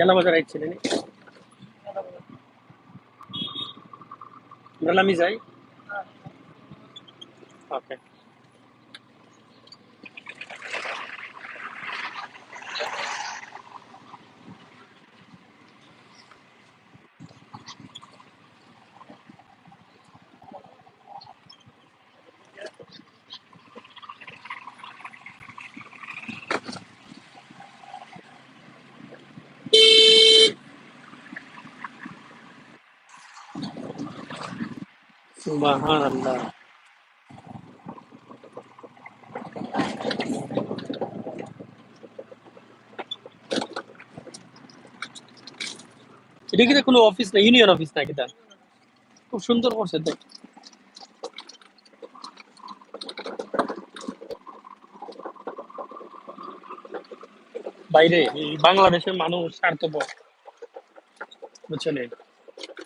त्याला माझा राईट नाही मला मीच आहे ओके সুবাহান কোনো অফিস না, ইউনিয়ন অফিস খুব সুন্দর করছে, দেখ। বাইরে বাংলাদেশের মানুষ স্বার্থপর বুঝছেন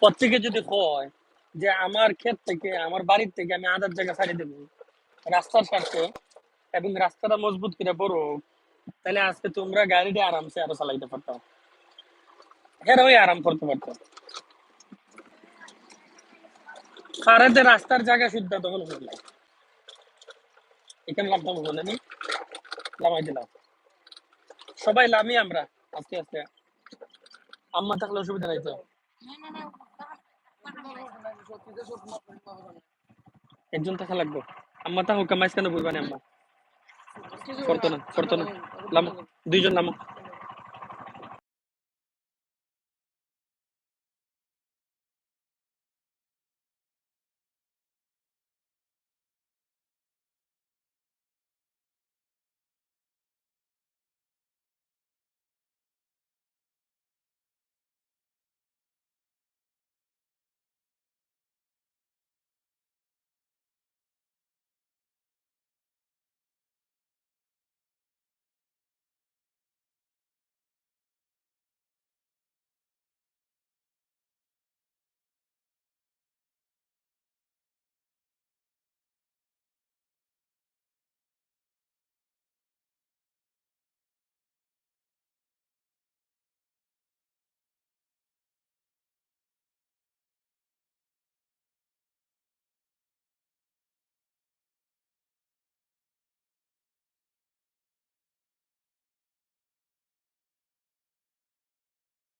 প্রত্যেকে যদি কয় যে আমার ক্ষেত থেকে, আমার বাড়ির থেকে আমি আধার জায়গা ছাড়িয়ে দেবো। রাস্তার স্বার্থে এবং রাস্তাটা মজবুত করে বড় তাহলে আজকে তোমরা গাড়িটা আরামসে আরও চালাইতে পারতাম হ্যাঁ ওই আরাম করতে পারতাম কারাতে রাস্তার জায়গা শুদ্ধ তখন এখানে লাভটা বুঝলেন আমি লামাই দিলাম সবাই লামি আমরা, আস্তে আস্তে। আম্মা থাকলে অসুবিধা নাই তো? একজন থাকা লাগবে। আম্মা তাহলে কামাইস কেন বুঝবানি আম্মা? করতো না করতো না। দুইজন লামো।